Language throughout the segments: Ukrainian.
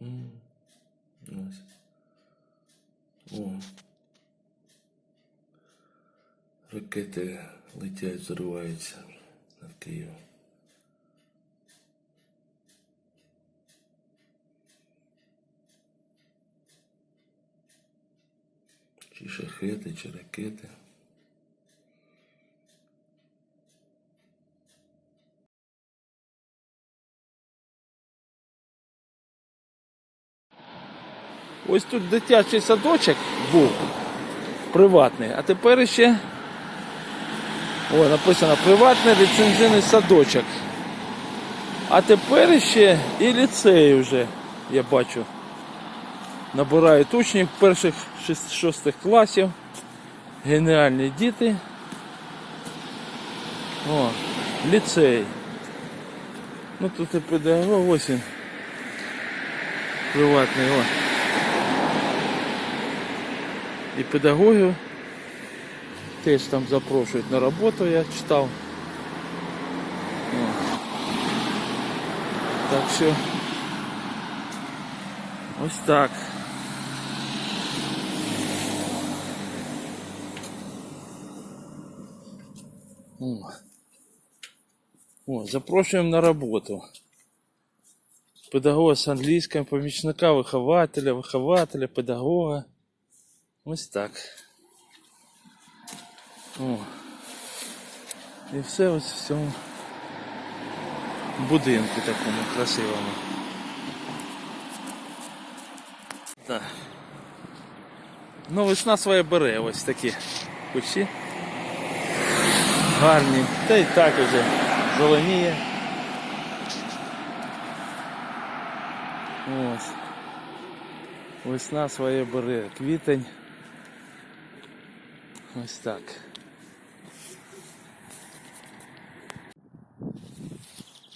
Ось. О. Ракети летять, взриваються над Києвом. Чи шахети, чи ракети. Ось тут дитячий садочок був приватний, а тепер ще о, написано приватний ліцензійний садочок. А тепер ще і ліцей вже, я бачу. Набирають учнів перших шостих класів. Геніальні діти. О, ліцей. Ну тут і педагог, ось він. Приватний, о. І педагогів теж там запрошують на роботу, я читав. О. Так що ось так. О. О, запрошуємо на роботу. Педагога з англійської, помічника, вихователя, вихователя, педагога. Ось так. О. І все ось в цьому будинку такому красивому. Так. Ну, весна своє бере ось такі кущі. Гарні. Та й так уже зеленіє. Ось. Весна своє бере. Квітень. Ось так.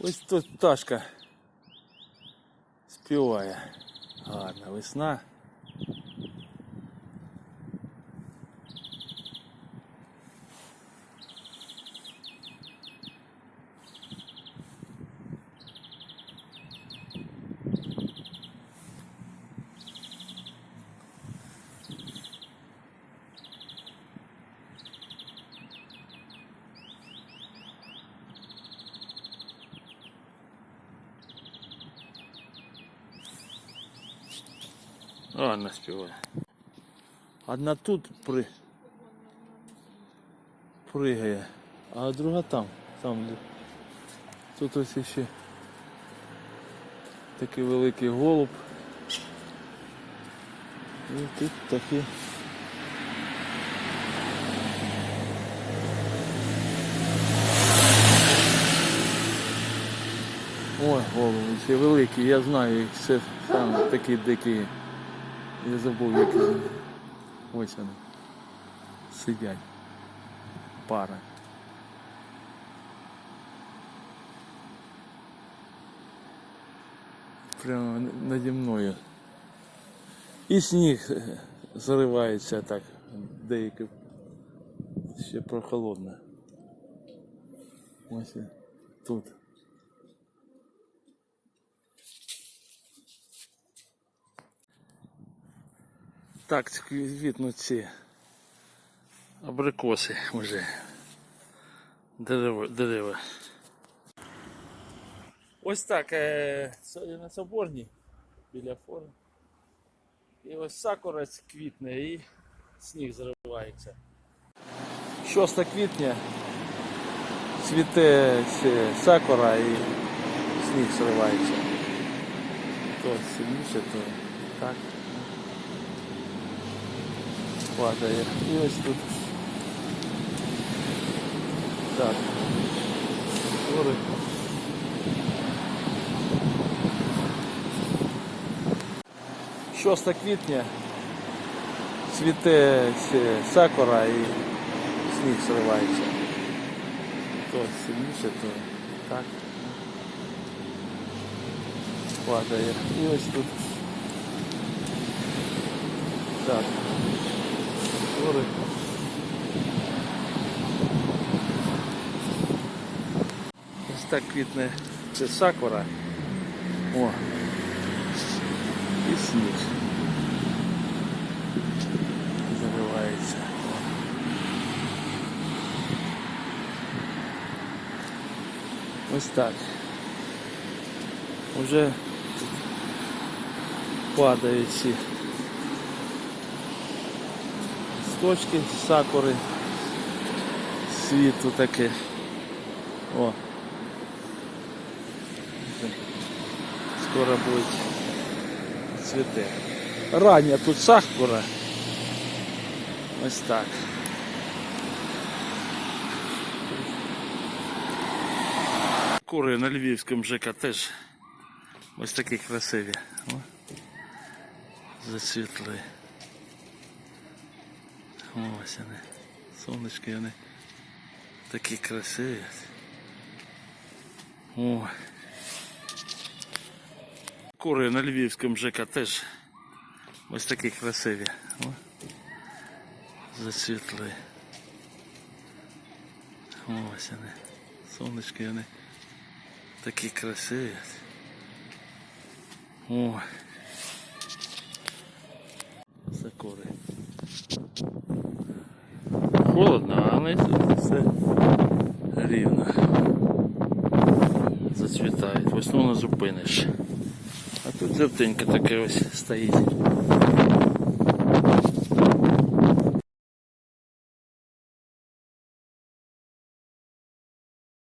Ось тут пташка співає. Гарна весна. Гарно співає. Одна тут при... пригає, а друга там. там. Тут ось ще такий великий голуб. І тут такі. Ой, голуби, ще великі, я знаю їх, це саме такі дикі. Я забув, як вони. Ось вони. Сидять. Пара. Прямо наді мною. І сніг е, заривається так. Деяке ще прохолодно. Ось він тут. Так, квітнуть ці абрикоси вже. Дерева. дерева. Ось так, е, на Соборній біля фори. І ось сакурець квітне і сніг зривається. 6 квітня цвіте сакура і сніг зривається. То сильніше, то так падає. І ось тут. Так. Шоста квітня цвіте сакура і сніг зривається. То сильніше, то так. Падає. І ось тут. Так. Гори. Ось так квітне це сакура. О. сніг. Заривається. Ось так. Уже падають ці листочки сакури. Світу таке. О. Скоро буде цвіте. Рання тут сакура. Ось так. Кури на Львівському ЖК теж ось такі красиві. О. Зацвітли. Ось вони. Сонечки вони такі красиві. О. Кури на Львівському ЖК теж ось такі красиві. О. Зацвітли. Ось вони. Сонечки вони такі красиві. О. Тут все рівно. Зацвітають. Весну не зупиниш. А тут жовтенька таке ось стоїть.